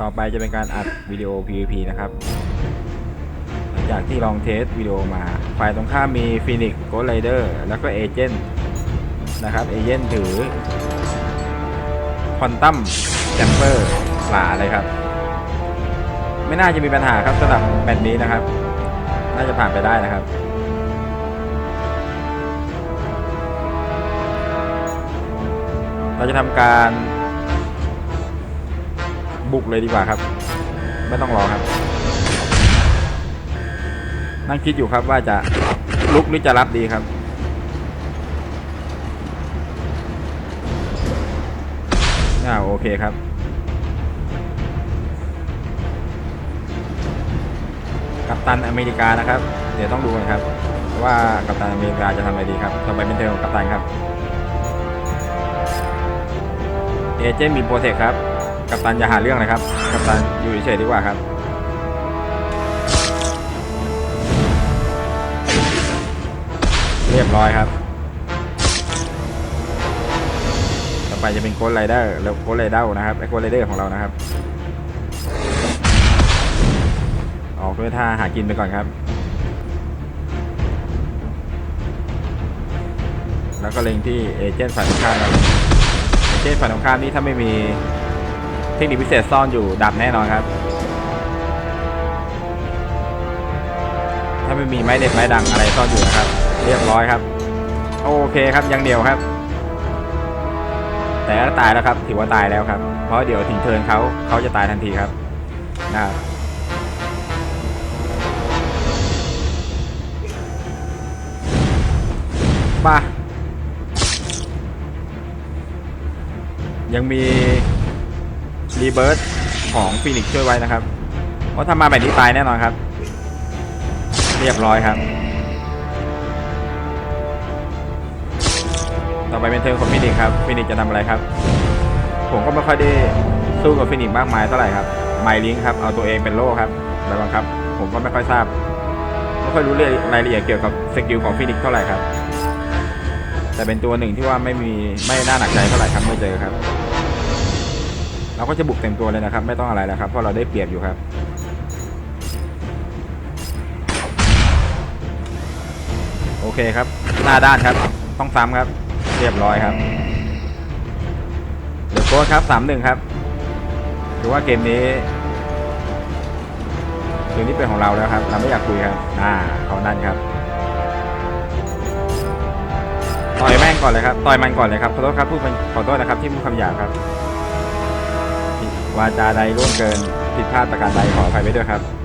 ต่อไปจะเป็นการอัดวิดีโอ PVP นะครับ จากที่ลองเทสวิดีโอมา ฝ่ายตรงข้ามมี Phoenix Ghost Rider แล้วก็เอเจนต์นะครับ เอเจนต์ถือ Quantum Jamper หลาเลยครับ ไม่น่าจะมีปัญหาครับสำหรับแมตช์นี้นะครับ น่าจะผ่านไปได้นะครับเราจะทำการ บุกเลยดีกว่าครับ ไม่ต้องรอครับ นั่งคิดอยู่ครับว่าจะลุกหรือจะรับดีครับ อ่าโอเคครับกัปตันอเมริกานะครับ เดี๋ยวต้องดูกันครับ ว่ากัปตันอเมริกาจะทำอะไรดีครับต่อไปเป็นเทอร์ของกัปตันครับเอเจนต์มีโปรเทคครับ กัปตันอย่าหาเรื่องเลยครับ กัปตันอยู่เฉยๆดีกว่าครับ เรียบร้อยครับ ต่อไปจะเป็นโกลไรเดอร์แล้วโกลไรเดอร์นะครับไอโกลไรเดอร์ของเรานะครับ ออกด้วยท่าหากินไปก่อนครับ แล้วก็เล็งที่เอเจนต์ฝ่ายตรงข้ามครับเอเจนต์ฝ่ายตรงข้ามนี่ถ้าไม่มี เทคนิคพิเศษซ่อนอยู่ดับแน่นอนครับ ถ้าไม่มีไม้เด็ดไม้ดังอะไรซ่อนอยู่นะครับ เรียบร้อยครับ โอเคครับยังเดียวครับ แต่ตายแล้วครับถือว่าตายแล้วครับ เพราะเดี๋ยวถึงเทินเขาเขาจะตายทันทีครับนะครับป่ะยังมี รีเบิร์ตของฟินิกช่วยไว้นะครับ เพราะถ้ามาแบบนี้ตายแน่นอนครับ เรียบร้อยครับ ต่อไปเป็นเทิร์นของฟินิกครับฟินิกจะทำอะไรครับ ผมก็ไม่ค่อยได้สู้กับฟินิกมากมายเท่าไหร่ครับไมลิงครับ เอาตัวเองเป็นโล่ครับแบบบังครับ ผมก็ไม่ค่อยทราบ ไม่ค่อยรู้เรื่องรายละเอียดเกี่ยวกับสกิลของฟินิกเท่าไหร่ครับ แต่เป็นตัวหนึ่งที่ว่าไม่มีไม่น่าหนักใจเท่าไหร่ครับเมื่อเจอครับ เราก็จะบุกเต็มตัวเลยนะครับ ไม่ต้องอะไรแล้วครับเพราะเราได้เปรียบอยู่ครับโอเคครับ หน้าด้านครับ ต้องซ้ำครับ เรียบร้อยครับเดี๋ยวโค้ดครับสามหนึ่งครับถือว่าเกมนี้เกมนี้เป็นของเราแล้วครับ เราไม่อยากคุยครับอ่าเขานั่นครับต่อยแม่งก่อนเลยครับต่อยมันก่อนเลยครับขอโทษครับพูดเป็นขอโทษนะครับที่พูดคำหยาบครับ วาจาใดร่วงเกินผิดพลาดประการใดขออภัยไปด้วยครับ